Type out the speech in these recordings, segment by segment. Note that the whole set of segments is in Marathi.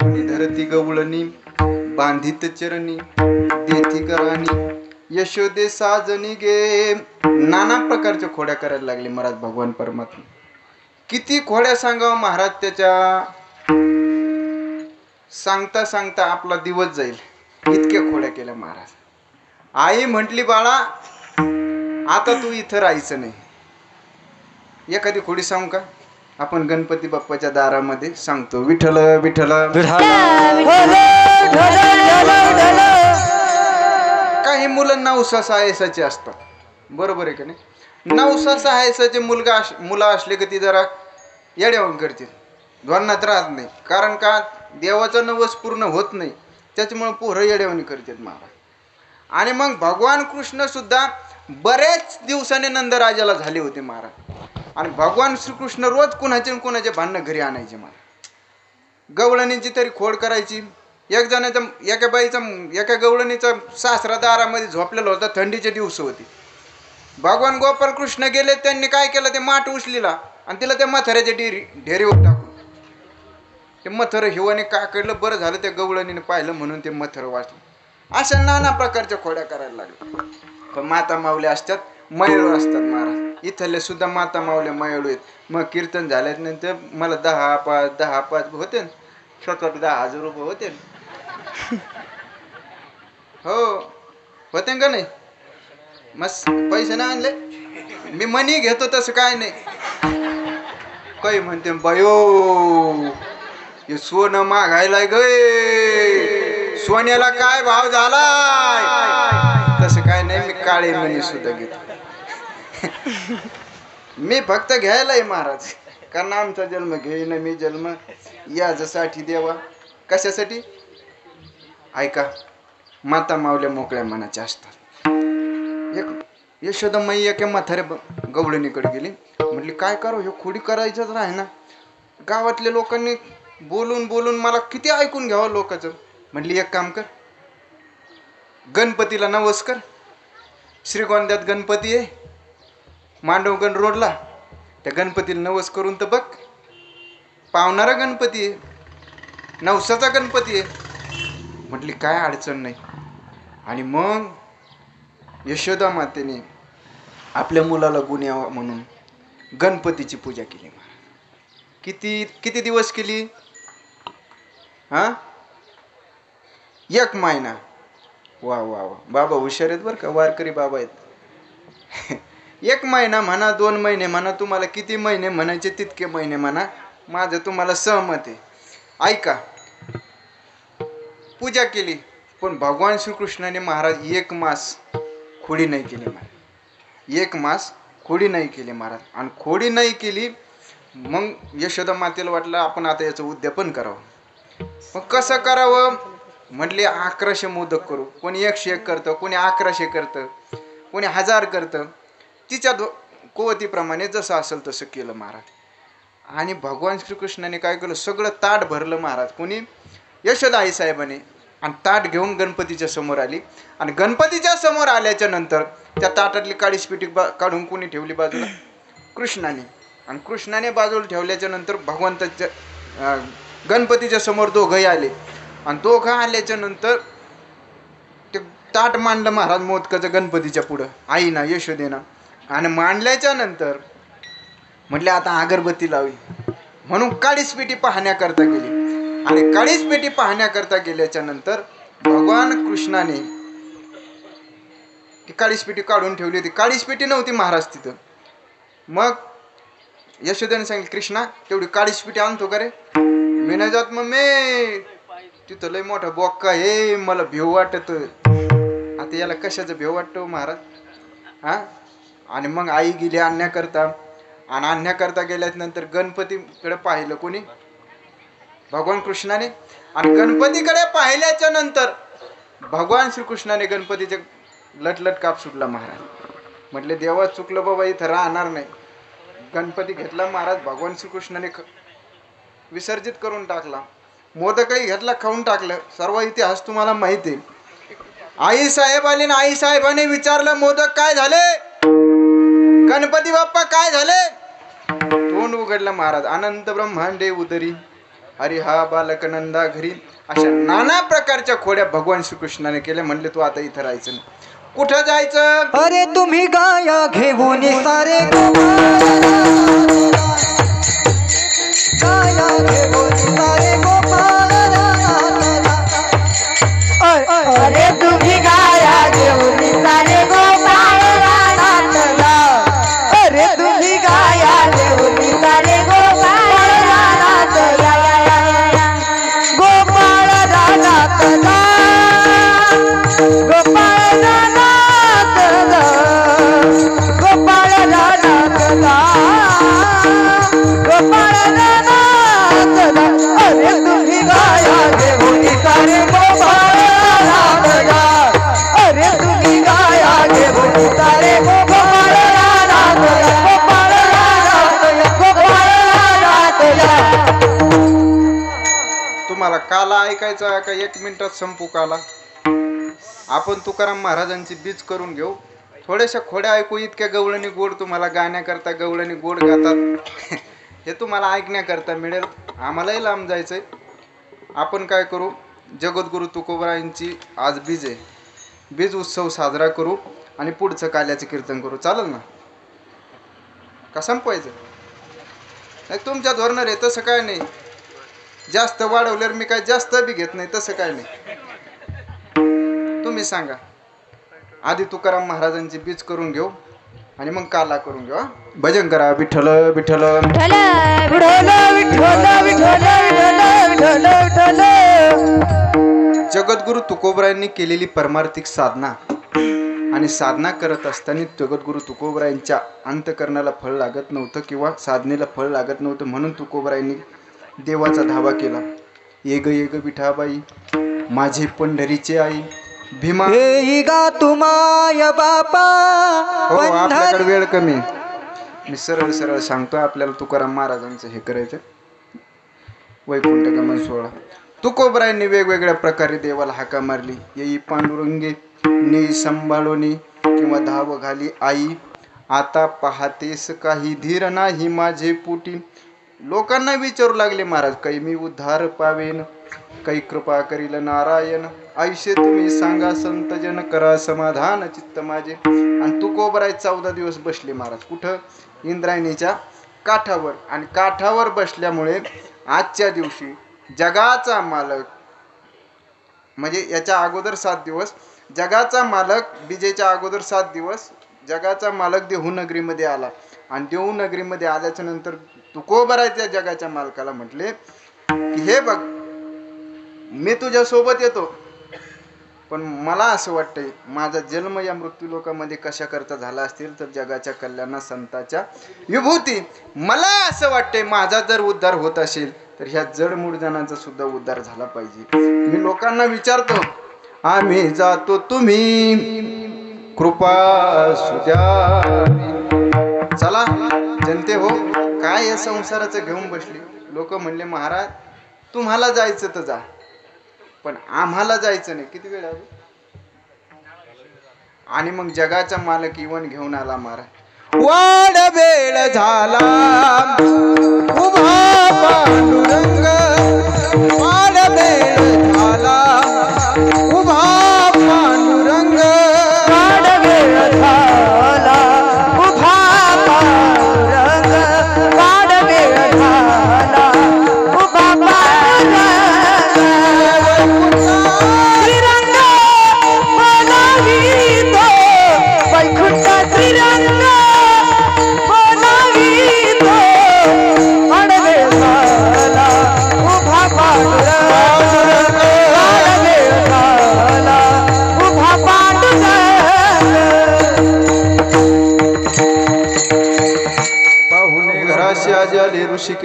धरती गवळणी बांधित चरणी देती कराणी यशोदे साजनी गे. नाना प्रकारच्या खोड्या करायला लागले महाराज भगवान परमात्मा. किती खोड्या सांगावं महाराज त्याच्या? सांगता सांगता आपला दिवस जाईल. इतक्या खोड्या केल्या महाराज. आई म्हटली बाळा आता तू इथं राहायचं नाही. एखादी खोडी सांगू का? आपण गणपती बाप्पाच्या दारामध्ये सांगतो विठ्ठल विठ्ठल. काही मुलं नवसा सहायसाचे असतात. बरोबर आहे का नाही? नवसा सहायसाचे मुलगा अस- मुलं असले की ती जरा येड्यावून करतील. ध्वन्नात राहत नाही. कारण का? देवाचा नवस पूर्ण होत नाही. त्याच्यामुळे पोरं येड्यावणी करतात महाराज आणि मग भगवान कृष्ण सुद्धा बरेच दिवसाने नंदराजाला झाले होते महाराज आणि भगवान श्रीकृष्ण रोज कुणाचे कुणाचे भांडणं घरी आणायचे मला. गवळणींची तरी खोड करायची. एक जणाचा एका बाईचा एका गवळणीचा सासरा दारामध्ये झोपलेला होता थंडीचे दिवस होते. भगवान गोपाल कृष्ण गेले त्यांनी काय केलं ते माठ उचलीला आणि तिला त्या मथऱ्याच्या डेरी ढेरीवर टाकून. ते मथर हिवाने का कडलं बरं झालं त्या गवळणीने पाहिलं म्हणून ते मथर वाचलं. अशा नाना प्रकारच्या खोड्या करायला लागल्या पण माता माऊल्या असतात मयूर असतात महाराज. इथले सुद्धा माता माऊल्या मयळू आहेत. मग कीर्तन झाल्यानंतर मला दहा पाच दहा पाच होते न. स्वतः दहा हजार रुपये होते हो. होते का नाही? मस्त. पैसे नाही आणले? मी मनी घेतो तसं काय नाही. काही म्हणते बायो हे सोनं मागायला गे सोन्याला काय भाव झालाय? तसं काय नाही मी काळे मनी सुद्धा घेतो. मी फक्त घ्यायला आहे महाराज. कारण आमचा जन्म घेईन मी जन्म. याजसाठी देवा. कशासाठी? ऐका माता मावल्या मोकळ्या मनाच्या असतात. एक यशोदा एका म्हाताऱ्या गवळणीकडे गेली. म्हटली काय करू? हे खोडी करायचंच नाही ना. गावातल्या लोकांनी बोलून बोलून मला किती ऐकून घ्यावं लोकांचं? म्हटली एक काम कर. गणपतीला नवस कर. श्रीगोंद्यात गणपती आहे. मांडवगण रोडला. त्या गणपतीला नवस करून तर बघ. पावणारा गणपती आहे. नवसाचा गणपती आहे. म्हटली काय अडचण नाही. आणि मग यशोदा मातेने आपल्या मुलाला गुण यावा म्हणून गणपतीची पूजा केली. किती किती दिवस केली? हां? एक महिना. वा वा वा. बाबा हुशार आहेत बरं का? वारकरी बाबा आहेत. एक महिना म्हणा दोन महिने म्हणा तुम्हाला किती महिने म्हणायचे तितके महिने म्हणा. माझं तुम्हाला सहमत आहे. ऐका. पूजा केली पण भगवान श्रीकृष्णाने महाराज एक मास खोडी नाही केली महाराज एक मास खोडी नाही केली महाराज. आणि खोडी नाही केली मग यशोदा मातेला वाटलं आपण आता याचं उद्यापन करावं. मग कसं करावं? म्हटले अकराशे मोदक करू. कोणी एकशे एक करतं कोणी अकराशे करतं कोणी हजार करतं. तिच्या दो कुवतीप्रमाणे जसं असेल तसं केलं महाराज. आणि भगवान श्रीकृष्णाने काय केलं? सगळं ताट भरलं महाराज. कोणी? यशोदा आई साहेबाने आणि ताट घेऊन गणपतीच्या समोर आली. आणि गणपतीच्या समोर आल्याच्यानंतर त्या ताटातली काळीस पिटी बा काढून कोणी ठेवली बाजूला? कृष्णाने. आणि कृष्णाने बाजूला ठेवल्याच्या नंतर भगवंताच्या गणपतीच्या समोर दोघंही आले. आणि दोघं आल्याच्यानंतर ते ताट मांडलं महाराज मोदकाचं गणपतीच्या पुढं. आईना यशोदेनं. आणि मांडल्याच्या नंतर म्हटले आता अगरबत्ती लावी. म्हणून काळीच पेटी पाहण्याकरता गेली. आणि काळीच पेटी पाहण्याकरता गेल्याच्यानंतर भगवान कृष्णाने ती काळीच पेटी काढून ठेवली होती. काळीच पेटी नव्हती महाराज तिथं. मग यशोदेने सांगितलं कृष्णा तेवढी काळीस पेटी आणतो का रे? मी नाही जात मग मे तिथं लय मोठा बोक्का हे मला भेव वाटत आता याला कशाचं भेव वाटतो महाराज? हा? आणि मग आई गेली आणण्याकरता आणि आणण्याकरता गेल्यानंतर गणपतीकडे पाहिलं कोणी? भगवान कृष्णाने. आणि गणपतीकडे पाहिल्याच्या नंतर भगवान श्रीकृष्णाने गणपतीचे लटलट काप सुटला महाराज. म्हटले देवा चुकलं बाबा इथं राहणार नाही. गणपती घेतला महाराज भगवान श्रीकृष्णाने विसर्जित करून टाकला. मोदकही घेतला खाऊन टाकलं. सर्व इतिहास तुम्हाला माहिती आहे. आई साहेब आले आणि आई साहेबाने विचारलं मोदक काय झाले? गणपती बाप्पा काय झाले? तोंड उघडलं महाराज. अनंत ब्रह्मांडे उदरी. अरे हा बालक नंदा घरी. अशा नाना प्रकारच्या खोड्या भगवान श्रीकृष्णाने केल्या. म्हणले तू आता इथं राहायचं नाही. कुठं जायचं? अरे तुम्ही गाया घेऊन सारे गाया घेऊन सारे अरे तू ऐकायचा का? एक मिनिटात संपू काला आपण तुकाराम महाराजांची बीज करून घेऊ. थोड्याशा खोड्या ऐकू इतक्या गवळणी गोड तुम्हाला गाण्याकरता गवळणी गोड गातात. हे तुम्हाला ऐकण्याकरता मिळेल. आम्हालाही लांब जायचंय. आपण काय करू? जगद्गुरु तुकोबरायांची आज बीज आहे. बीज उत्सव साजरा करू आणि पुढचं काल्याचं कीर्तन करू. चालेल ना? का संपवायचं? नाही तुमच्या धोरणावर आहे तसं काय नाही. जास्त वाढवल्यावर मी काय जास्त बी घेत नाही तसं काय नाही तुम्ही सांगा. आधी तुकाराम महाराजांची बीज करून घेऊ आणि मग काला करून घेऊ हा? भजन करा विठ्ठल विठ्ठल. जगद्गुरु तुकोबरायांनी केलेली परमार्थिक साधना आणि साधना करत असताना जगद्गुरु तुकोबरायांच्या अंतकरणाला फळ लागत नव्हतं किंवा साधनेला फळ लागत नव्हतं म्हणून तुकोबरायांनी देवाचा धावा केला. येग येग विठाबाई माझे पंढरीचे आई भीमा. हे गा तुमाय बापा हो आपल्याकडे वेळ कमी मी सरळ सरळ सांगतो आपल्याला तुकाराम महाराजांचं हे करायचं. वैकुंठ गमन सोहळा. तुकोबरायांनी वेगवेगळ्या प्रकारे देवाला हाका मारली. येई पांडुरंगे नेई सांभाळोनी किंवा धाव घाली आई. आता पाहतेस काही धीर नाही माझे पोटी. लोकांना विचारू लागले महाराज काही मी उद्धार पावेन काही कृपा करील नारायण. आयुष्य तुम्ही सांगा संत जन करा समाधान चित्त माझे. आणि तुकोबराय चौदा दिवस बसले महाराज. कुठं? इंद्रायणीच्या काठावर. आणि काठावर बसल्यामुळे आजच्या दिवशी जगाचा मालक म्हणजे याच्या अगोदर सात दिवस जगाचा मालक विजेच्या अगोदर सात दिवस जगाचा मालक देहू नगरीमध्ये आला. आणि देहू नगरीमध्ये आल्याच्यानंतर तुकोबराय त्या जगाच्या मालकाला म्हटले की हे बघ मी तुझ्या सोबत येतो. पण मला असं वाटतंय माझा जन्म या मृत्यू लोकामध्ये कशा करता झाला असतील तर जगाच्या कल्याणा संताच्या विभूती. मला असं वाटतंय माझा जर उद्धार होत असेल तर ह्या जडमूड जणांचा सुद्धा उद्धार झाला पाहिजे. मी लोकांना विचारतो आम्ही जातो तुम्ही. कृपा सुद्या चला. म्हणते हो काय या संसाराचं घेऊन बसली? लोक म्हणले महाराज तुम्हाला जायचं तर जा. पण आम्हाला जायचं नाही. किती वेळ आणि मग जगाचा मालक इवन घेऊन आला महाराज. वाड वेळ झाला उभा पांडुरंग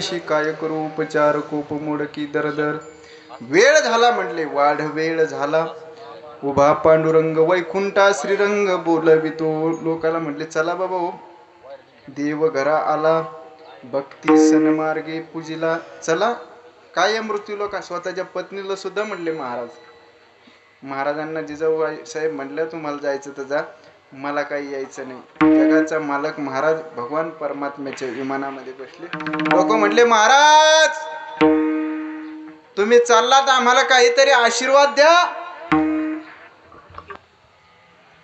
देशी काय करू? उपचार कोप मोडकी दरदर. वेळ झाला म्हटले वाढ वेळ झाला. उभा पांडुरंग वैकुंठा श्रीरंग बोलवितो लोकाला म्हटले चला बाबा हो. देव घरा आला. भक्ती सनमार्गे पूजिला. चला. काय मृत्यू लोका? स्वतःच्या पत्नीला सुद्धा म्हणले महाराज. महाराजांना जिजाऊ साहेब म्हणलं तुम्हाला जायचं तर जा. मला काही यायचं नाही. जगाचा मालक महाराज भगवान परमात्म्याच्या विमानामध्ये बसले. लोक म्हटले महाराज तुम्ही चाललात आम्हाला काहीतरी आशीर्वाद द्या.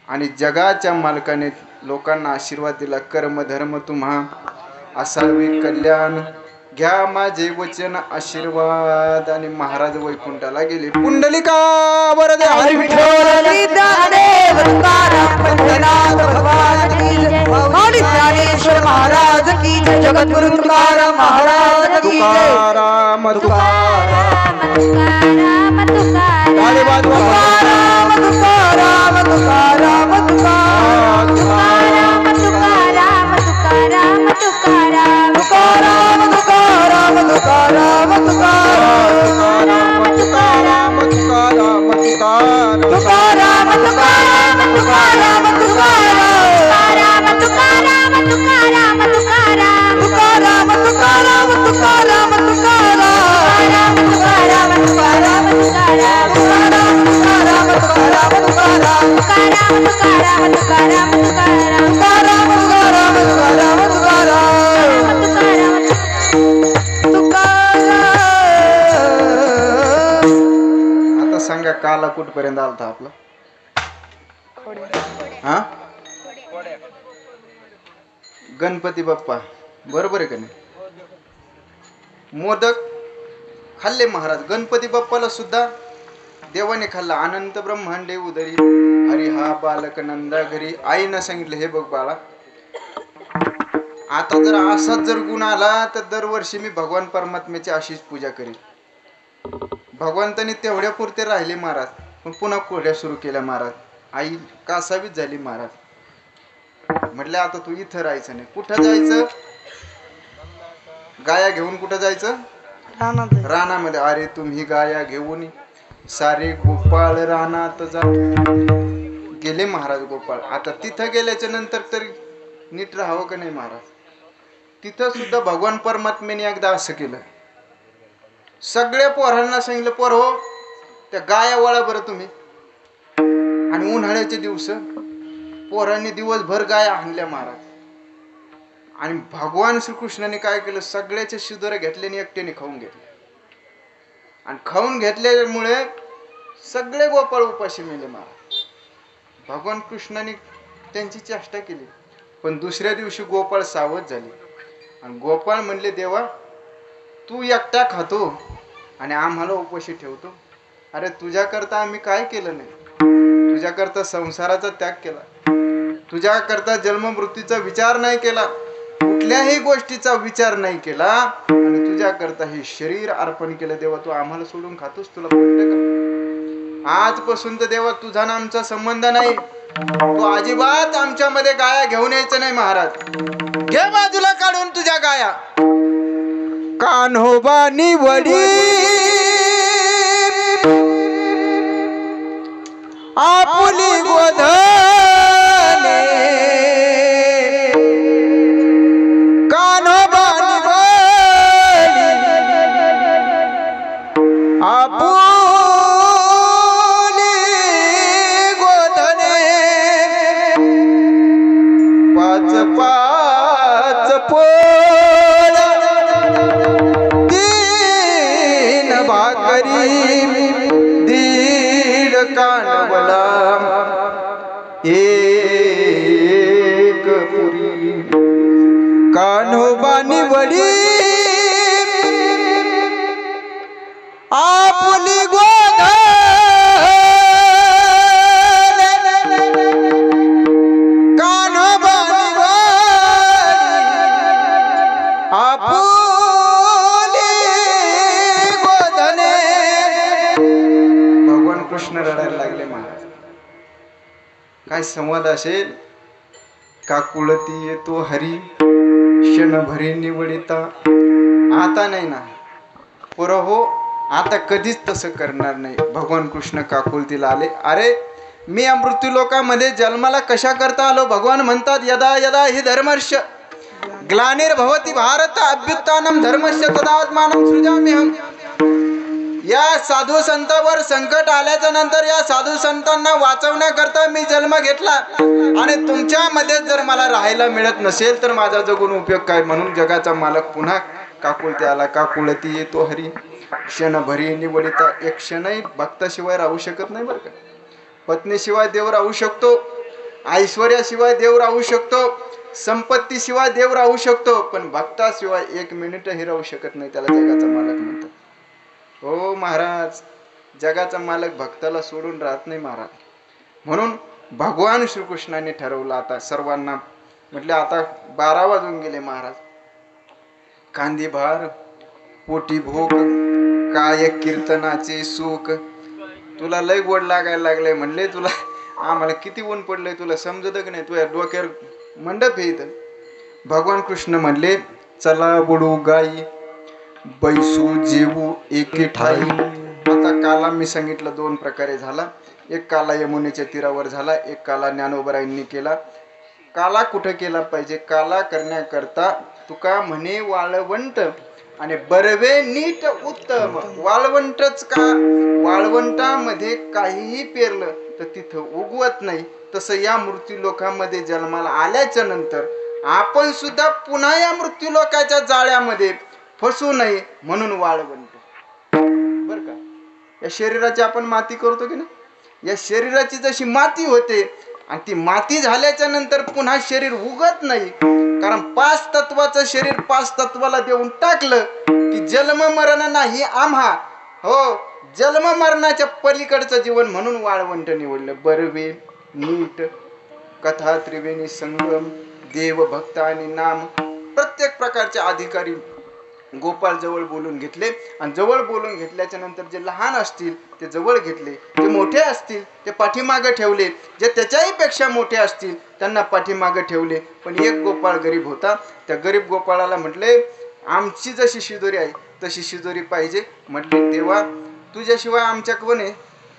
आणि जगाच्या मालकाने लोकांना आशीर्वाद दिला कर्म धर्म तुम्हा असावे कल्याण घ्या माझे वचन आशीर्वाद. आणि महाराज वैकुंठाला गेले. पुंडलिका बरं जगतगुरु Tukaram Maharaj Tukaram Tukaram Tukaram Tukaram Tukaram Tukaram Tukaram Tukaram, tukaram, tukaram, tukaram. सांगा काला कुठपर्यंत आलता आपला? हा? गणपती बाप्पा. बरोबर आहे का नाही? मोदक खाल्ले महाराज. गणपती बाप्पाला सुद्धा देवाने खाल्ला. अनंत ब्रह्मांडे उदरी. अरे हा बालक नंदा घरी. आईनं सांगितलं हे बघ बाळा आता जर असाच जर गुण आला तर दरवर्षी मी भगवान परमात्म्याची अशीच पूजा करेन. भगवंताने तेवढ्या पुरते राहिले महाराज पण पुन्हा कोढ्या सुरू केल्या महाराज. आई कासावीच झाली महाराज. म्हटलं आता तू इथं राहायचं नाही. कुठं जायचं? गाया घेऊन कुठं जायचं? रानामध्ये. अरे तुम्ही गाया घेऊन सारे गोपाळ रानात जा. गेले महाराज गोपाळ. आता तिथं गेल्याच्यानंतर तरी नीट राहावं का नाही महाराज? तिथं सुद्धा भगवान परमात्म्याने एकदा असं केलं. सगळ्या पोरांना सांगितलं पोर हो त्या गाया वळा बरं तुम्ही. आणि उन्हाळ्याचे दिवस पोरांनी दिवसभर गाया आणल्या महाराज. आणि भगवान श्रीकृष्णाने काय केलं? सगळ्याचे शिदोरे घेतले आणि एकट्याने खाऊन घेतले. आणि खाऊन घेतल्यामुळे सगळे गोपाळ उपाशी मेले महाराज. भगवान कृष्णाने त्यांची चेष्टा केली. पण दुसऱ्या दिवशी गोपाळ सावध झाले. आणि गोपाळ म्हणले देवा तू एकटा खातो आणि आम्हाला उपाशी ठेवतो. अरे तुझ्याकरता आम्ही काय केलं नाही? तुझ्याकरता संसाराचा त्याग केला. तुझ्याकरता जन्ममृत्यूचा विचार नाही केला. कुठल्याही गोष्टीचा विचार नाही केला. आणि तुझ्याकरता हे शरीर अर्पण केलं देवा तू आम्हाला सोडून खातोस? तुला का आजपासून तर देवा तुझा ना आमचा संबंध नाही. तू अजिबात आमच्यामध्ये गाया घेऊन यायचं नाही महाराज. घे बाजूला काढून तुझ्या गाया. कान्होबा निवडी आपुली गोधने संवाद असेल का कुळती येतो हरी क्षणभरी निवडिता? आता नाही ना. पुरा हो आता कधीच तसं करणार नाही. भगवान कृष्ण काकुलतीला आले. अरे मी या लोकामध्ये जन्माला कशा करता आलो? भगवान म्हणतात यदा यदा ही धर्मर्ष. ग्लानिर्भवती भारत अभ्युत्थानम धर्मस्य तदात्मानं सृजाम्यहम। या साधू संतावर संकट आल्याच्यानंतर या साधू संतांना वाचवण्याकरता मी जन्म घेतला. आणि तुमच्यामध्ये जर मला राहायला मिळत नसेल तर माझा जगून उपयोग काय? म्हणून जगाचा मालक पुन्हा काकुळते आला काकुळती येतो हरी. क्षणभरी निवडिता एक क्षणही भक्ताशिवाय राहू शकत नाही बरं का? पत्नीशिवाय देव राहू शकतो ऐश्वर्याशिवाय देव राहू शकतो संपत्तीशिवाय देव राहू शकतो पण भक्ताशिवाय एक मिनिटही राहू शकत नाही त्याला जगाचा मालक म्हणतो हो, हो महाराज. जगाचा मालक भक्ताला सोडून राहत नाही महाराज. म्हणून भगवान श्रीकृष्णाने ठरवलं आता सर्वांना. म्हटले आता बारा वाजून गेले महाराज. कांदी भार पोटी भोग काय कीर्तनाचे सुख. तुला लय गोड लागायला लागले म्हणले तुला आम्हाला किती ऊन पडलंय तुला समजत की नाही तुझ्या डोक्यावर मंडप आहे इथं. भगवान कृष्ण म्हणले चला बुडू गाई. बैसू जेवू एके ठाई. आता काला मी सांगितलं दोन प्रकारे झाला. एक काला यमुनेच्या तीरावर झाला एक काला ज्ञानोबराईंनी केला. काला कुठं केला पाहिजे? काला करण्याकरता तुका म्हणे वाळवंट आणि बरवे नीट उत्तम. वाळवंटच का? वाळवंटामध्ये काहीही पेरलं तर तिथं उगवत नाही. तसं या मृत्यू लोकांमध्ये जन्माला आल्याच्यानंतर आपण सुद्धा पुन्हा या मृत्यू लोकाच्या जाळ्यामध्ये फसू नये म्हणून वाळवंट बर का? या शरीराची आपण माती करतो की नाही? या शरीराची जशी माती होते आणि ती माती झाल्याच्यानंतर पुन्हा शरीर उगत नाही. कारण पाच तत्वाचं शरीर पाच तत्वाला देऊन टाकलं की जन्म मरण नाही आम्हा. हो जन्म मरणाच्या पलीकडचं जीवन म्हणून वाळवंट निवडलं. बरवे नीट. कथा त्रिवेणी संगम देव भक्त आणि नाम. प्रत्येक प्रकारचे अधिकारी गोपाळ जवळ बोलून घेतले. आणि जवळ बोलून घेतल्याच्या नंतर जे लहान असतील ते जवळ घेतले. जे मोठे असतील ते पाठीमागं ठेवले. जे त्याच्याही पेक्षा मोठे असतील त्यांना पाठीमागं ठेवले. पण एक गोपाळ गरीब होता. त्या गरीब गोपाळाला म्हटले आमची जशी शिदोरी आहे तशी शिदोरी पाहिजे. म्हटले तेव्हा तुझ्याशिवाय आमच्या कोण आहे?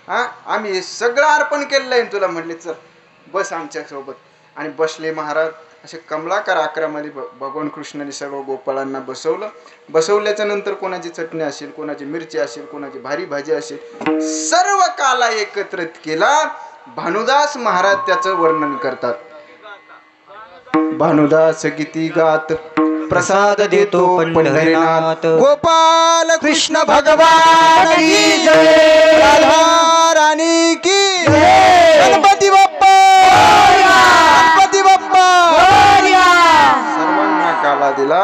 हा? आम्ही सगळं अर्पण केलेलं आहे. तुला म्हटले चल बस आमच्यासोबत आणि बसले महाराज. असे कमलाकार आकारामध्ये भगवान कृष्णाने सर्व गोपाळांना बसवलं. बसवल्याच्या नंतर कोणाची चटणी असेल कोणाची मिरची असेल कोणाची भारी भाजी असेल सर्व काला एकत्रित केला. भानुदास महाराज त्याचं वर्णन करतात. भानुदास गीती गात प्रसाद देतो पंढरीनाथ. गोपाल कृष्ण भगवान की जय. राधा राणी की जय बाप्पा गणपती बाप्पा सर्वांना काला दिला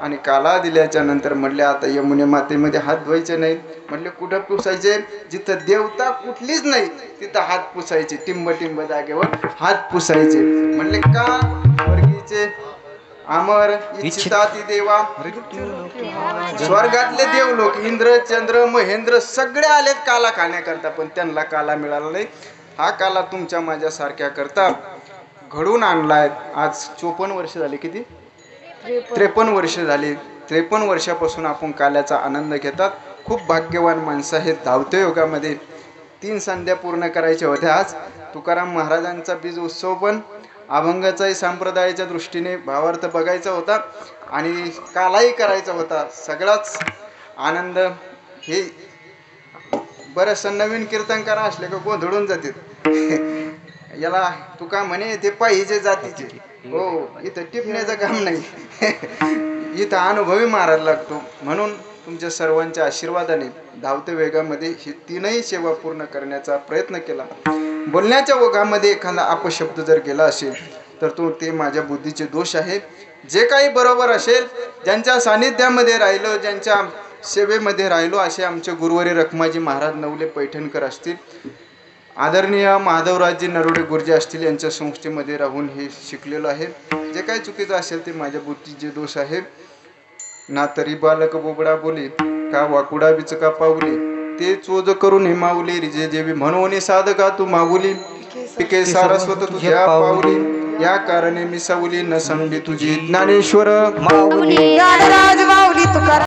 आणि काला दिल्याच्या नंतर म्हणले आता यमुने मातेमध्ये हात धुवायचे नाहीत. म्हणले कुठं पुसायचे? जिथं देवता कुठलीच नाही तिथं हात पुसायचे. टिंब टिंब जागेवर हात पुसायचे. म्हणले का वर्गीचे? अमर इच्छिता ती देवा स्वर्गातले देव लोक इंद्र चंद्र महेंद्र सगळे आलेत काला खाण्याकरता पण त्यांना काला मिळाला नाही. हा काला तुमच्या माझ्यासारख्या करता घडून आणलाय. आज चोपन्न वर्ष झाले किती? त्रेपन्न वर्ष झाली. त्रेपन्न वर्षापासून आपण काल्याचा आनंद घेतात. खूप भाग्यवान माणसं आहेत धावते योगामध्ये तीन संध्या पूर्ण करायच्या होत्या आज. तुकाराम महाराजांचा बीज उत्सव पण अभंगाचाही संप्रदायाच्या दृष्टीने भावार्थ बघायचा होता आणि कालाही करायचा होता. सगळाच आनंद हे बरंचसं नवीन कीर्तनकार असले का गोंधळून जातील. याला तू का म्हणे ते पाहिजे जातीचे. हो इथं टिपण्याचं काम नाही. इथं अनुभवी मारायला लागतो. म्हणून तुमच्या सर्वांच्या आशीर्वादाने धावत्या वेगामध्ये ही तीनही सेवा पूर्ण करण्याचा प्रयत्न केला. बोलण्याच्या ओघामध्ये एखादा अपशब्द जर गेला असेल तर तो ते माझ्या बुद्धीचे दोष आहे. जे काही बरोबर असेल ज्यांच्या सानिध्यामध्ये राहिलो ज्यांच्या सेवेमध्ये राहिलो असे आमचे गुरुवारी रखमाजी महाराज नवले पैठणकर असतील आदरणीय माधवराजजी नरोडे गुरुजी असतील यांच्या संस्थेमध्ये राहून हे शिकलेलो आहे. जे काही चुकीचं असेल ते माझ्या बुद्धीचे दोष आहे. ना तरी बालक बोबडा बोले का वाकुडा बिचका पावली ते चोज करून हे माऊली रिजे देवी म्हणून साधका तू माऊली? पिके सारस्वत तुझ्या पावली या कारणे मी सावली न संबी तुझी ज्ञानेश्वर. माऊली. ज्ञानराज माऊली तुकाराम.